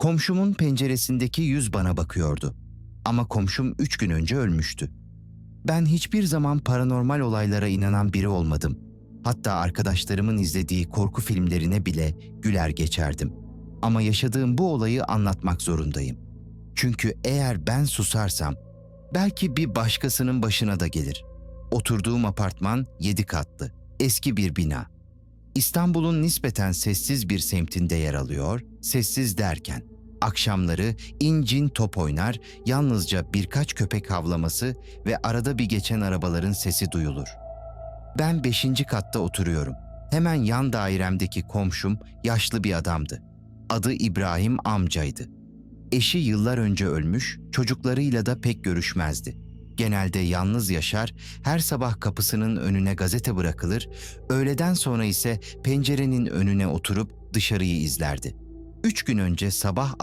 Komşumun penceresindeki yüz bana bakıyordu. Ama komşum üç gün önce ölmüştü. Ben hiçbir zaman paranormal olaylara inanan biri olmadım. Hatta arkadaşlarımın izlediği korku filmlerine bile güler geçerdim. Ama yaşadığım bu olayı anlatmak zorundayım. Çünkü eğer ben susarsam belki bir başkasının başına da gelir. Oturduğum apartman yedi katlı, eski bir bina. İstanbul'un nispeten sessiz bir semtinde yer alıyor, sessiz derken. Akşamları incin top oynar, yalnızca birkaç köpek havlaması ve arada bir geçen arabaların sesi duyulur. Ben beşinci katta oturuyorum. Hemen yan dairemdeki komşum yaşlı bir adamdı. Adı İbrahim amcaydı. Eşi yıllar önce ölmüş, çocuklarıyla da pek görüşmezdi. Genelde yalnız yaşar, her sabah kapısının önüne gazete bırakılır, öğleden sonra ise pencerenin önüne oturup dışarıyı izlerdi. Üç gün önce sabah